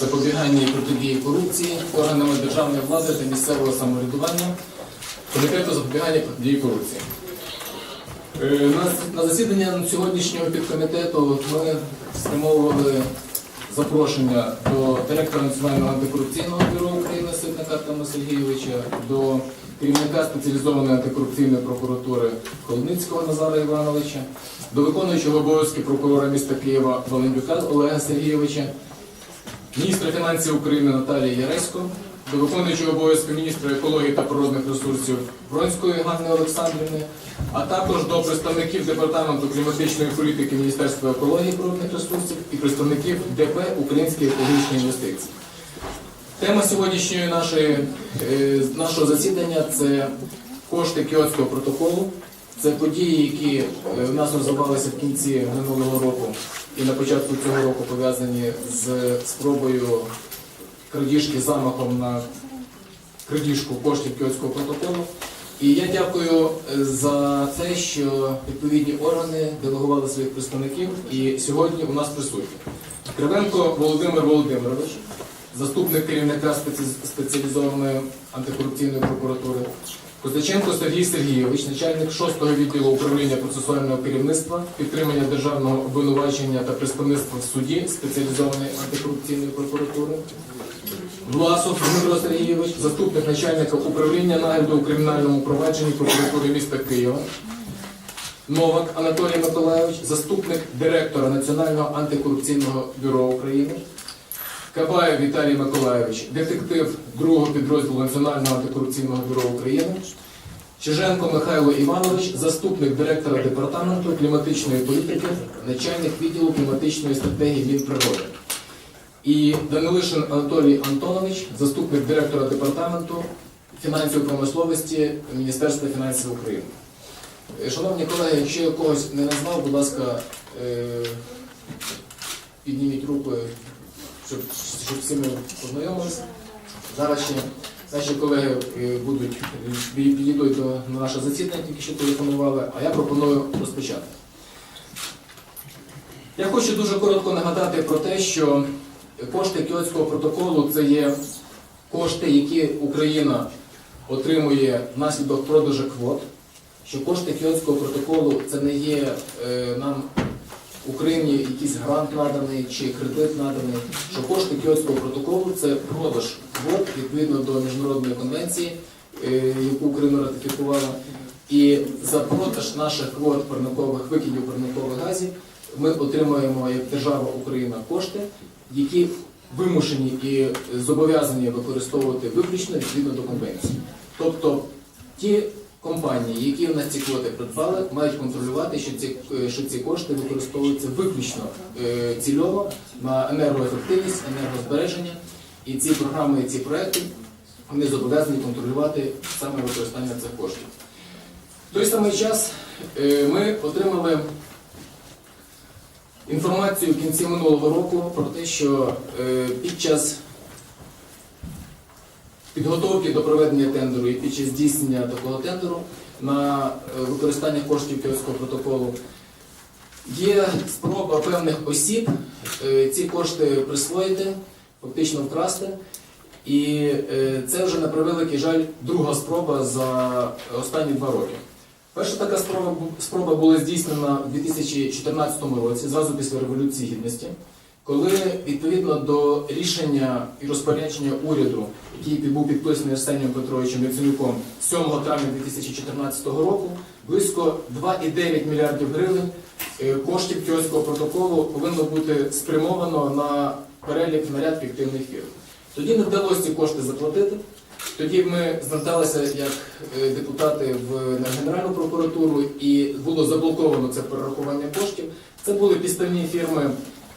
запобігання і протидії корупції органами державної влади та місцевого самоврядування Комітету запобігання і протидії корупції. Е, На, засідання сьогоднішнього підкомітету ми спрямовували запрошення до директора Національного антикорупційного бюро України Ситника Артема Сергійовича, до керівника спеціалізованої антикорупційної прокуратури Холодницького Назара Івановича, до виконуючого обов'язки прокурора міста Києва Валендюка Олега Сергійовича, міністра фінансів України Наталії Яресько, до виконуючого обов'язки міністра екології та природних ресурсів Бронської Ганни Олександрівни, а також до представників департаменту кліматичної політики Міністерства екології природних ресурсів і представників ДП Українські екологічні інвестиції. Тема сьогоднішньої е, нашого засідання це кошти Кіотського протоколу. Це події, які е, в нас розвивалися в кінці минулого року і на початку цього року пов'язані з спробою крадіжки замахом на крадіжку коштів Кіотського протоколу. І я дякую е, за те, що відповідні органи делегували своїх представників і сьогодні у нас присутні. Кривенко Володимир Володимирович, заступник керівника спеці- спеціалізованої антикорупційної прокуратури, Козаченко Сергій Сергійович, начальник 6-го відділу управління процесуального керівництва, підтримання державного обвинувачення та представництва в суді спеціалізованої антикорупційної прокуратури. Власов Дмитро Сергійович, заступник начальника управління нагляду у кримінальному провадженні прокуратури міста Києва. Новак Анатолій Миколайович, заступник директора Національного антикорупційного бюро України. Кабаєв Віталій Миколайович, детектив другого підрозділу Національного антикорупційного бюро України. Чиженко Михайло Іванович, заступник директора департаменту кліматичної політики, начальник відділу кліматичної стратегії Мінприроди. І Данилишин Анатолій Антонович, заступник директора департаменту фінансової промисловості Міністерства фінансів України. Е, Шановні колеги, якщо я когось не назвав, будь ласка, е, підніміть руки, щоб, щоб всі ми познайомилися. Зараз ще наші колеги е, будуть е, підійдуть до на наше засідання, тільки що телефонували, а я пропоную розпочати. Я хочу дуже коротко нагадати про те, що кошти Кіотського протоколу це є кошти, які Україна отримує внаслідок продажу квот. Що кошти Кіотського протоколу це не є е, нам Україні якийсь грант наданий чи кредит наданий. Що кошти Кіотського протоколу це продаж квот відповідно до міжнародної конвенції, е, яку Україна ратифікувала. І за продаж наших квот парникових викидів парникових газів ми отримуємо як держава Україна кошти, які вимушені і зобов'язані використовувати виключно відповідно до конвенції. Тобто ті компанії, які в нас ці квоти придбали, мають контролювати, що ці, що ці кошти використовуються виключно е, цільово на енергоефективність, енергозбереження. І ці програми, і ці проекти вони зобов'язані контролювати саме використання цих коштів. В той самий час е, ми отримали інформацію в кінці минулого року про те, що е, під час підготовки до проведення тендеру і під час здійснення такого тендеру на е, використання коштів Київського протоколу є спроба певних осіб е, ці кошти присвоїти, фактично вкрасти. І е, це вже на превеликий жаль друга спроба за останні два роки. Перша така спроба, спроба була здійснена у 2014 році, зразу після Революції Гідності, коли відповідно до рішення і розпорядження уряду, який був підписаний Арсенієм Петровичем Яценюком 7 травня 2014 року, близько 2,9 мільярдів гривень е, коштів Кіотського протоколу повинно бути спрямовано на перелік на ряд фіктивних фірм. Тоді не вдалося ці кошти заплатити. Тоді ми зверталися як е, депутати в на Генеральну прокуратуру і було заблоковано це перерахування коштів. Це були підставні фірми,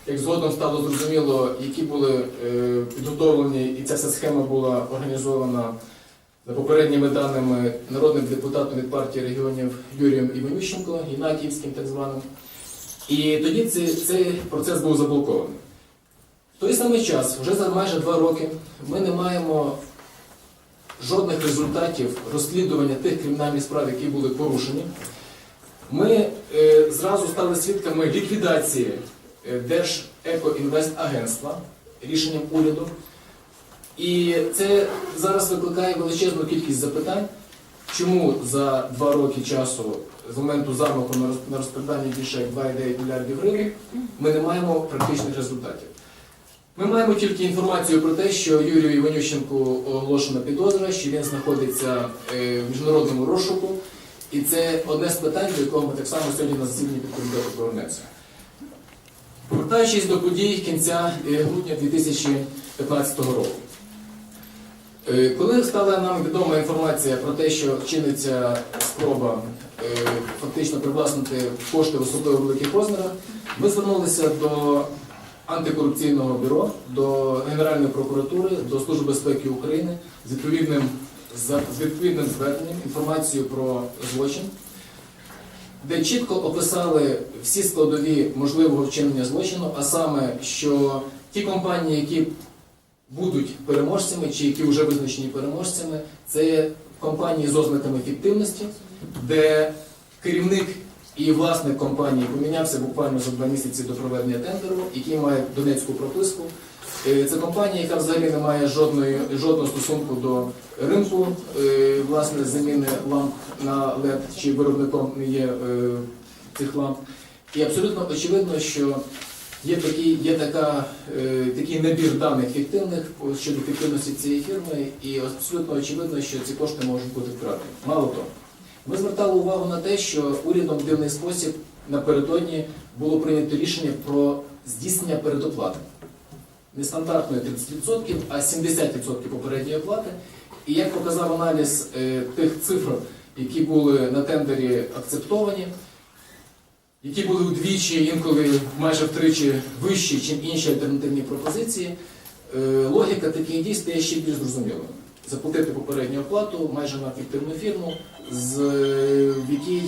як згодом стало зрозуміло, які були е, підготовлені, і ця вся схема була організована за попередніми даними народним депутатом від партії регіонів Юрієм Іванющенко, Геннадіївським так званим. І тоді цей, цей процес був заблокований. В той самий час, вже за майже два роки, ми не маємо жодних результатів розслідування тих кримінальних справ, які були порушені. Ми е, зразу стали свідками ліквідації Держекоінвестагентства, рішенням уряду. І це зараз викликає величезну кількість запитань, чому за два роки часу з моменту замаху на роз- розкрадання більше як 2,9 мільярдів гривень ми не маємо практичних результатів. Ми маємо тільки інформацію про те, що Юрію Іванющенку оголошена підозра, що він знаходиться е, в міжнародному розшуку, і це одне з питань, до якого ми так само сьогодні на засіданні підкомітету повернемося. Повертаючись до подій кінця е, грудня 2015 року. Е, Коли стала нам відома інформація про те, що чиниться спроба е, фактично привласнити кошти в особливо великих розмірах, ми звернулися до антикорупційного бюро, до Генеральної прокуратури, до Служби безпеки України з відповідним, з відповідним зверненням інформацією про злочин, де чітко описали всі складові можливого вчинення злочину, а саме, що ті компанії, які будуть переможцями чи які вже визначені переможцями, це є компанії з ознаками фіктивності, де керівник і власник компанії помінявся буквально за два місяці до проведення тендеру, який має донецьку прописку. Е, Це компанія, яка взагалі не має жодної, жодного стосунку до ринку е, власне заміни ламп на LED, чи виробником не є е, цих ламп. І абсолютно очевидно, що є такий, є така, такий набір даних фіктивних щодо фіктивності цієї фірми, і абсолютно очевидно, що ці кошти можуть бути вкрадені. Мало того, ми звертали увагу на те, що урядом в дивний спосіб напередодні було прийнято рішення про здійснення передоплати. Не стандартної 30%, а 70% попередньої оплати. І як показав аналіз е, тих цифр, які були на тендері акцептовані, які були удвічі, інколи майже втричі вищі, ніж інші альтернативні пропозиції, е, логіка таких дій стає ще більш зрозумілою. Заплатити попередню оплату майже на фіктивну фірму, з, е, в якій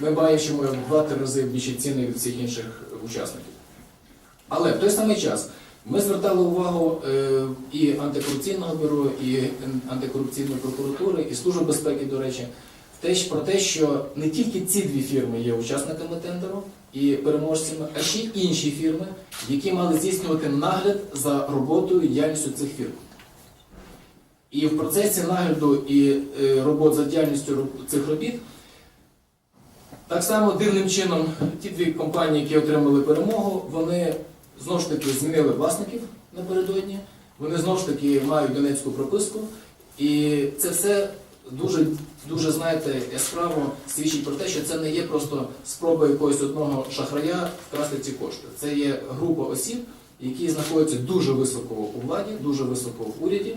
ми бачимо в два-три рази більші ціни від всіх інших учасників. Але в той самий час ми звертали увагу е, і антикорупційного бюро, і антикорупційної прокуратури, і Служби безпеки, до речі, про те, що не тільки ці дві фірми є учасниками тендеру і переможцями, а ще й інші фірми, які мали здійснювати нагляд за роботою і діяльністю цих фірм. І в процесі нагляду і е, робот за діяльністю цих робіт так само дивним чином ті дві компанії, які отримали перемогу, вони знову ж таки змінили власників напередодні, вони знову ж таки мають донецьку прописку, і це все дуже, дуже знаєте, яскраво свідчить про те, що це не є просто спроба якогось одного шахрая вкрасти ці кошти. Це є група осіб, які знаходяться дуже високо у владі, дуже високо в уряді.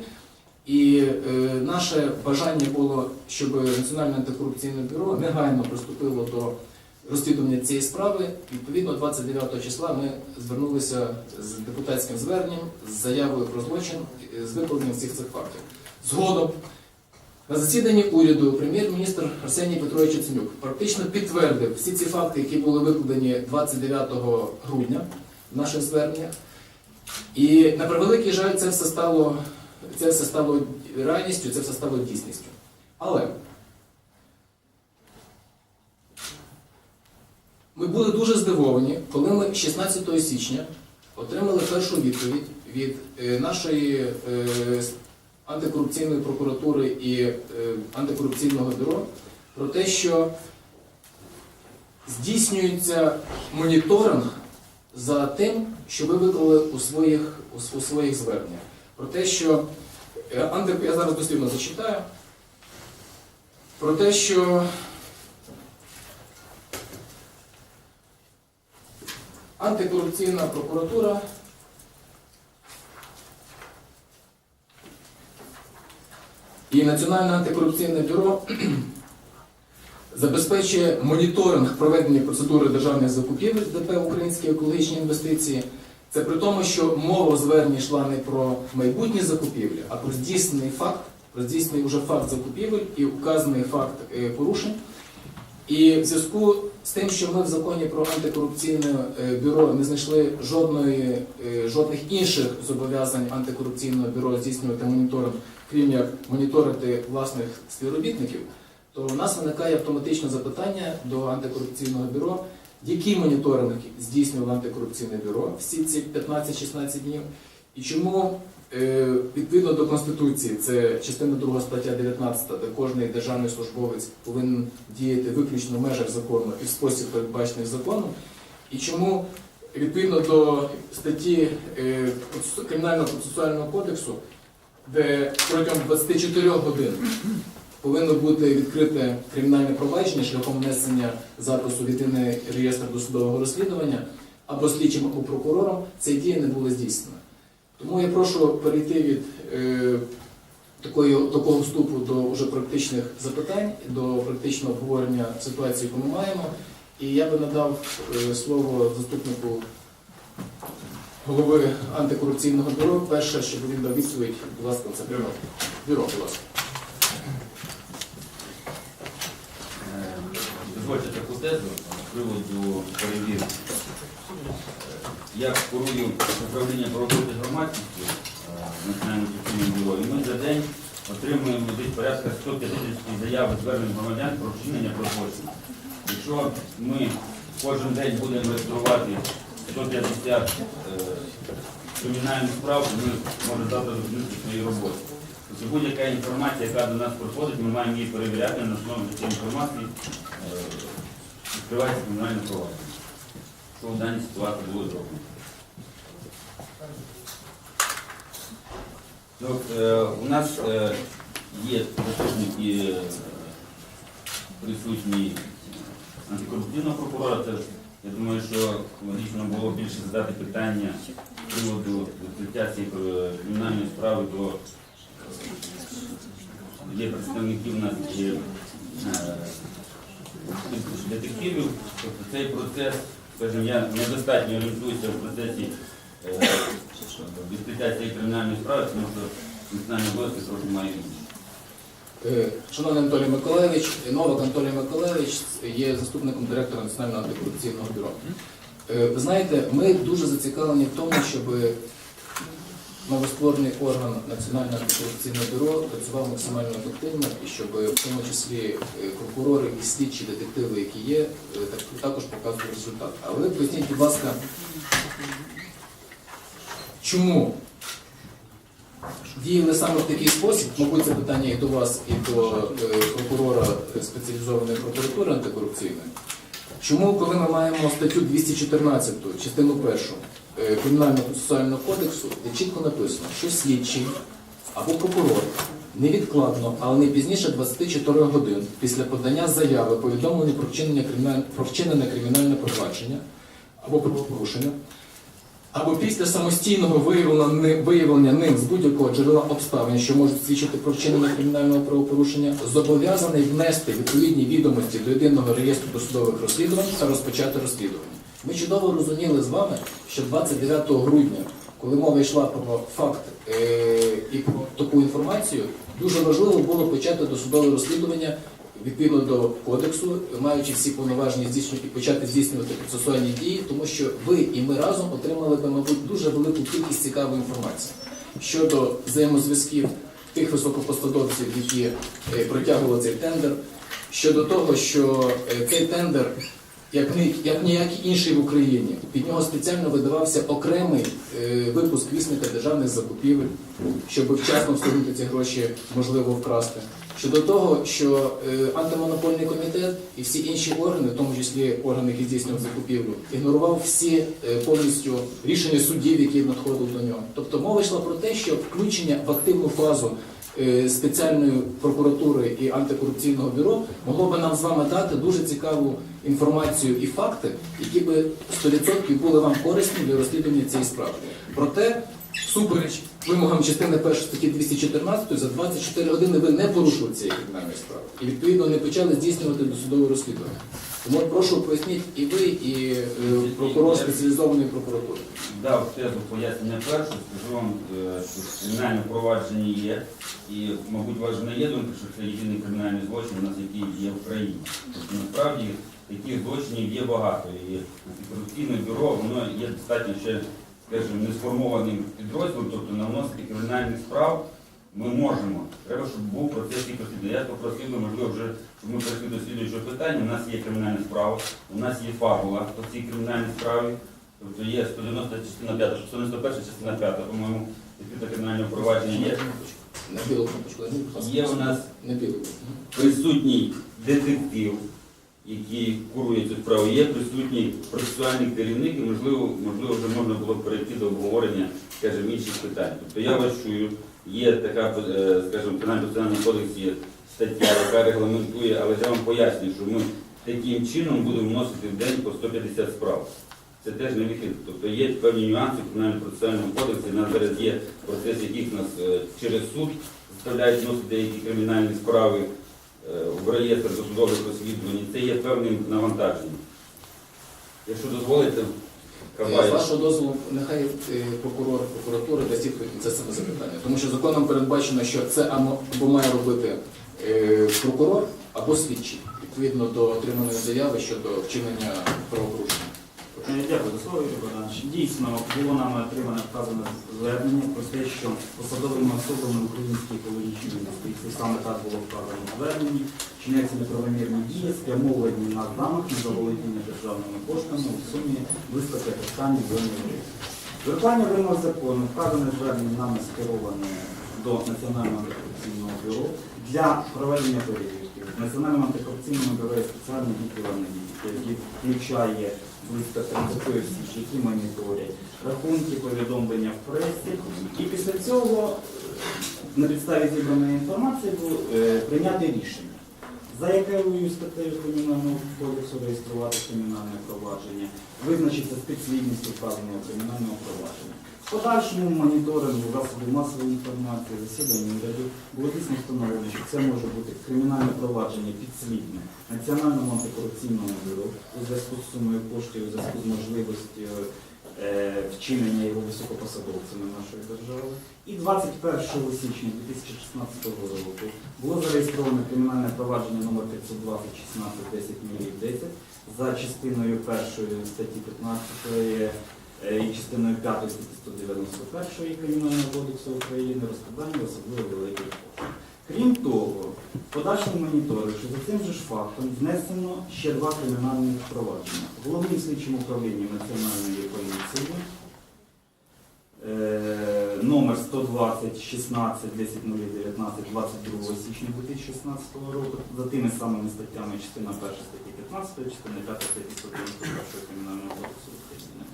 І е, наше бажання було, щоб Національне антикорупційне бюро негайно приступило до розслідування цієї справи. Відповідно, 29 числа ми звернулися з депутатським зверненням з заявою про злочин е, з викладенням всіх цих фактів. Згодом на засіданні уряду прем'єр-міністр Арсеній Петрович Яценюк практично підтвердив всі ці факти, які були викладені 29 грудня в наших зверненнях. І на превеликий жаль, це все стало, це все стало реальністю, це все стало дійсністю. Але ми були дуже здивовані, коли ми 16 січня отримали першу відповідь від е, нашої е, антикорупційної прокуратури і е, антикорупційного бюро про те, що здійснюється моніторинг за тим, що ви виклали у своїх, у, своїх зверненнях. Про те, що я зараз дослівно зачитаю. Про те, що антикорупційна прокуратура і Національне антикорупційне бюро забезпечує моніторинг проведення процедури державних закупівель ДП Українські екологічні інвестиції. Це при тому, що мова у зверненні йшла не про майбутні закупівлі, а про здійснений факт, про здійснений вже факт закупівель і указаний факт е, порушень. І в зв'язку з тим, що ми в законі про антикорупційне е, бюро не знайшли жодної, е, жодних інших зобов'язань антикорупційного бюро здійснювати моніторинг, крім як моніторити власних співробітників, то у нас виникає автоматичне запитання до антикорупційного бюро, Який моніторинг здійснювало антикорупційне бюро всі ці 15-16 днів? І чому відповідно до Конституції, це частина 2 стаття 19, де кожний державний службовець повинен діяти виключно в межах закону і в спосіб передбачений законом, і чому відповідно до статті е, Кримінального процесуального кодексу, де протягом 24 годин повинно бути відкрите кримінальне провадження шляхом внесення запису в єдиний реєстр досудового розслідування або слідчим, або прокурором, ця дія не була здійснена. Тому я прошу перейти від е, такої, такого вступу до вже практичних запитань, до практичного обговорення ситуації, яку ми маємо. І я би надав е, слово заступнику голови антикорупційного бюро. Перше, щоб він дав відповідь, будь ласка, це бюро. Бюро, будь ласка. Е, Дозвольте таку тезу з приводу перевірки. Е, Я керую управління правоохоронної громадськості е, Національним бюро, і ми за день отримуємо десь порядка 150 заяв і звернень громадян про вчинення правопорушень. Якщо ми кожен день будемо реєструвати 150 е, кримінальних справ, ми може завтра зупинити свої роботи. Тобто будь-яка інформація, яка до нас приходить, ми маємо її перевіряти на основі цієї інформації, е, відкривається кримінальне провадження. В даній ситуації було зроблено. Ну, е, у нас е, є заступники е, присутні антикорупційного прокурора. Це, я думаю, що логічно було більше задати питання з приводу відкриття цієї е, кримінальної справи до є представники в нас є е, детективів. Тобто цей процес, скажімо, я недостатньо орієнтуюся в процесі е, відкриття цієї кримінальної справи, тому що національні обов'язки трохи має інші. Е, Шановний Анатолій Миколаївич, Новак Анатолій Миколаївич є заступником директора Національного антикорупційного бюро. Е, Ви знаєте, ми дуже зацікавлені в тому, щоб новостворений орган Національного антикорупційного бюро працював максимально ефективно і щоб в тому числі е, прокурори і слідчі детективи, які є, е, так- також показували результат. Але поясніть, будь ласка, чому діяли саме в такий спосіб, мабуть, це питання і до вас, і до е, прокурора спеціалізованої прокуратури антикорупційної. Чому, коли ми маємо статтю 214, частину першу е, Кримінального процесуального кодексу, де чітко написано, що слідчий або прокурор невідкладно, але не пізніше 24 годин після подання заяви повідомлення про вчинення про вчинене кримінальне провадження або правопорушення, або після самостійного виявлення ним з будь-якого джерела обставин, що можуть свідчити про вчинення кримінального правопорушення, зобов'язаний внести відповідні відомості до єдиного реєстру досудових розслідувань та розпочати розслідування. Ми чудово розуміли з вами, що 29 грудня, коли мова йшла про факт е- і про таку інформацію, дуже важливо було почати досудове розслідування відповідно до кодексу, маючи всі повноваження здійснювати почати здійснювати процесуальні дії, тому що ви і ми разом отримали би, мабуть, дуже велику кількість цікавої інформації щодо взаємозв'язків тих високопосадовців, які е, протягували цей тендер, щодо того, що е, цей тендер. Як, ні, як ніякий інший в Україні, під нього спеціально видавався окремий е, випуск вісника державних закупівель, щоб вчасно встигнути ці гроші можливо вкрасти. Щодо того, що е, антимонопольний комітет і всі інші органи, в тому числі органи, які здійснював закупівлю, ігнорував всі е, повністю рішення суддів, які надходили до нього. Тобто мова йшла про те, що включення в активну фазу спеціальної прокуратури і антикорупційного бюро могло би нам з вами дати дуже цікаву інформацію і факти, які би 100% були вам корисні для розслідування цієї справи. Проте, всупереч вимогам частини 1 статті 214 за 24 години ви не порушили цієї кримінальної справи і відповідно не почали здійснювати досудове розслідування. Тому прошу поясніть і ви, і е, прокурор спеціалізованої прокуратури. Дав тезу пояснення перше, скажу вам, е, що кримінальне провадження є, і, мабуть, у вас не є думка, що це єдиний кримінальний злочин, у нас який є в Україні. Тобто, насправді таких злочинів є багато. І антикорупційне бюро, воно є достатньо ще, скажімо, несформованим підрозділом, тобто на вносити кримінальних справ Ми можемо. Треба, щоб був процес і розслідування. Я попросив би, можливо, вже, щоб ми перейшли до слідуючого питання. У нас є кримінальна справа, у нас є фабула по цій кримінальній справі. Тобто є 190 частина 5, 191 частина 5, по-моєму, відкрите кримінальне провадження є. На білу кнопочку. нажміть, будь ласка. Є у нас білу. присутній детектив, який курує цю справу, є присутній процесуальний керівник, і можливо, можливо, вже можна було б перейти до обговорення, скажімо, інших питань. Тобто я вас чую, є така, е, скажімо, в Кримінально-процесуальному кодексі є стаття, яка регламентує, але я вам пояснюю, що ми таким чином будемо вносити в день по 150 справ. Це теж не вихід. Тобто є певні нюанси в кримінально-процесуальному кодексі. У нас зараз є процес, яких нас е, через суд заставляють вносити деякі кримінальні справи е, в реєстр досудових розслідувань. Це є певним навантаженням. Якщо дозволите, З вашого дозволу, нехай е, прокурор прокуратури дасть відповідь це саме запитання. Тому що законом передбачено, що це або або має робити е, прокурор, або слідчий, відповідно до отриманої заяви щодо вчинення правопорушення. Е, Дякую за слово, Юрій Богданович. Дійсно, було нами отримане вказане звернення про те, що посадовими особами української екологічної інвестиції саме так було вказано в зверненні, чиняться неправомірні дії, спрямовані на замах на заволодіння державними коштами у сумі близько 5 останніх мільйонів. Виконання вимог закону вказане звернення нами скероване до Національного антикорупційного бюро для проведення перевірки. Національному антикорупційному бюро є спеціальні відділення, які включає близько 30 осіб, які моніторять рахунки, повідомлення в пресі. І після цього е, на підставі зібраної інформації е, прийняти рішення. За якою статтею Кримінального кодексу реєструвати кримінальне провадження, визначиться спецвідність вказаного кримінального провадження. В подальшому моніторингу засобів масової інформації, засідання уряду було дійсно встановлено, що це може бути кримінальне провадження підслідне Національному антикорупційному бюро у зв'язку з сумою коштів, у зв'язку з можливістю е, вчинення його високопосадовцями нашої держави. І 21 січня 2016 року було зареєстровано кримінальне провадження номер 520 16 10 10 за частиною першої статті 15 е, і частиною 5 статті 191 Кримінального кодексу України розкрадання особливо великих коштів. Крім того, подальшому моніторингу за цим же ж фактом внесено ще два кримінальні провадження. Головним слідчим управлінням Національної поліції е, номер 120 16 10 19 22 січня 2016 року за тими самими статтями частина 1 статті 15, частина 5 статті 191 Кримінального кодексу України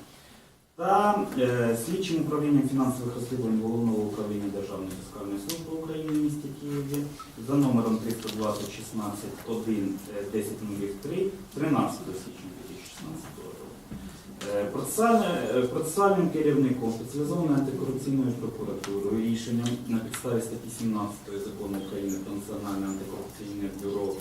та е, слідчим управлінням фінансових розслідувань Головного управління Державної фіскальної служби України в місті Києві за номером 320 16 1 10 03 13 січня 2016 року. Е, е, Процесуальним керівником спеціалізованої антикорупційної прокуратури рішенням на підставі статті 17 закону України про Національне антикорупційне бюро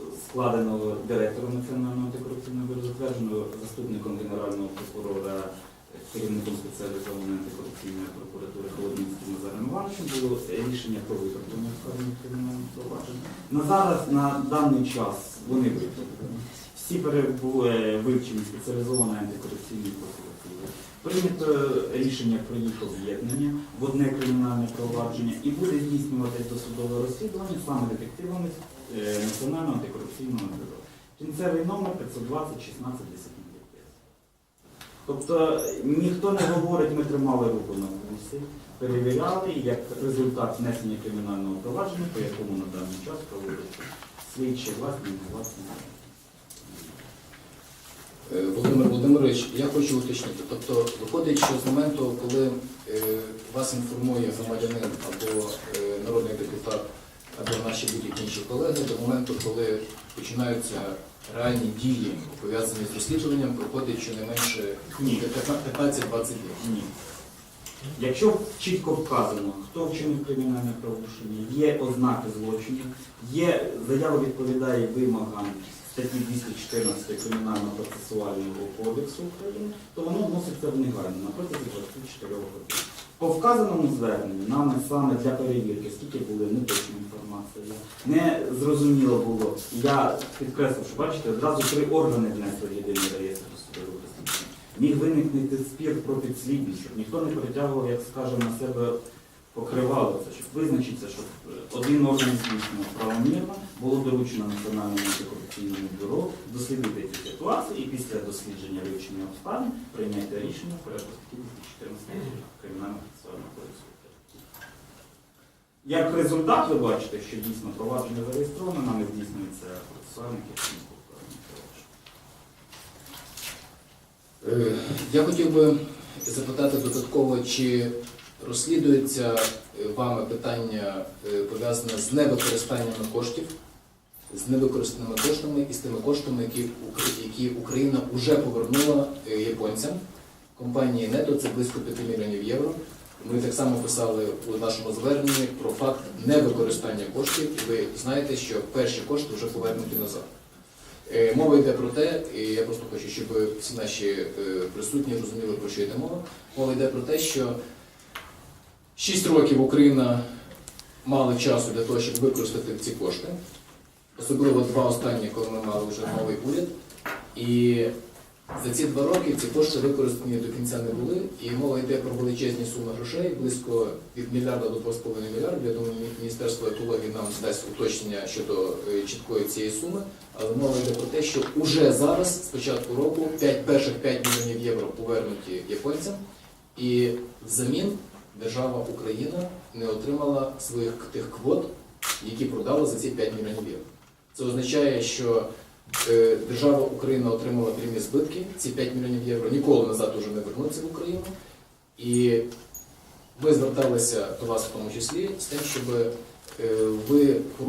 е, складеного директором Національного антикорупційного бюро, затвердженого заступником генерального прокурора, е, керівником спеціалізованої антикорупційної прокуратури Холодницьким Назаром Івановичем було рішення про виправлення вказаних кримінальних проваджень. На зараз, на даний час вони виправлені. Всі перебули вивчені спеціалізованої антикорупційної прокуратури. Прийнято рішення про їх об'єднання в одне кримінальне провадження і буде здійснювати досудове розслідування саме детективами е, Національного антикорупційного бюро. Кінцевий номер 520 16 10 Тобто ніхто не говорить, ми тримали руку на пульсі, перевіряли як результат внесення кримінального провадження, по якому на даний час проводиться слідчі власні власні. Е, Володимир Володимирович, я хочу уточнити. Тобто виходить, що з моменту, коли е, вас інформує громадянин або е, народний депутат, або наші будь-які інші колеги, до моменту, коли починаються реальні дії, пов'язані з розслідуванням, проходить щонайменше 15-20 днів. Ні. Якщо чітко вказано, хто вчинив кримінальне правопорушення, є ознаки злочину, є заява відповідає вимогам статті 214 Кримінального процесуального кодексу України, то воно вноситься в негайно на протязі 24 годин. По вказаному зверненню нами саме для перевірки, скільки були неточні не зрозуміло було. Я підкреслив, що бачите, одразу три органи внесли в єдиний реєстр судових розслідувань міг виникнути спір про підслідність, щоб ніхто не притягував, як скажемо, на себе покривало це, щоб визначитися, щоб е, один орган здійснював правомірно, було доручено Національному антикорупційному бюро дослідити ці ситуації і після дослідження вивчення обставин прийняти рішення в порядку статті 214 Кримінального процесуального кодексу. Як результат, ви бачите, що дійсно провадження зареєстровано, нами здійснюється процесуальне керівництво. Е, Я хотів би запитати додатково, чи розслідується е, вами питання е, пов'язане з невикористанням коштів, з невикористаними коштами і з тими коштами, які, які Україна вже повернула е, японцям. Компанії НЕТО це близько 5 мільйонів євро. Ми так само писали у нашому зверненні про факт невикористання коштів, і ви знаєте, що перші кошти вже повернуті назад. Е, Мова йде про те, і я просто хочу, щоб всі наші е, присутні розуміли, про що йде мова. Мова йде про те, що 6 років Україна мала часу для того, щоб використати ці кошти. Особливо два останні, коли ми мали вже новий уряд. І за ці два роки ці кошти використані до кінця не були. І мова йде про величезні суми грошей, близько від мільярда до 2,5 мільярдів. Я думаю, Міністерство екології нам дасть уточнення щодо е, чіткої цієї суми. Але мова йде про те, що уже зараз, з початку року, 5, перших 5 мільйонів євро повернуті японцям, і взамін держава Україна не отримала своїх тих квот, які продала за ці 5 мільйонів євро. Це означає, що держава Україна отримала прямі збитки, ці 5 мільйонів євро ніколи назад уже не вернуться в Україну. І ми зверталися до вас в тому числі з тим, щоб е, ви порушили.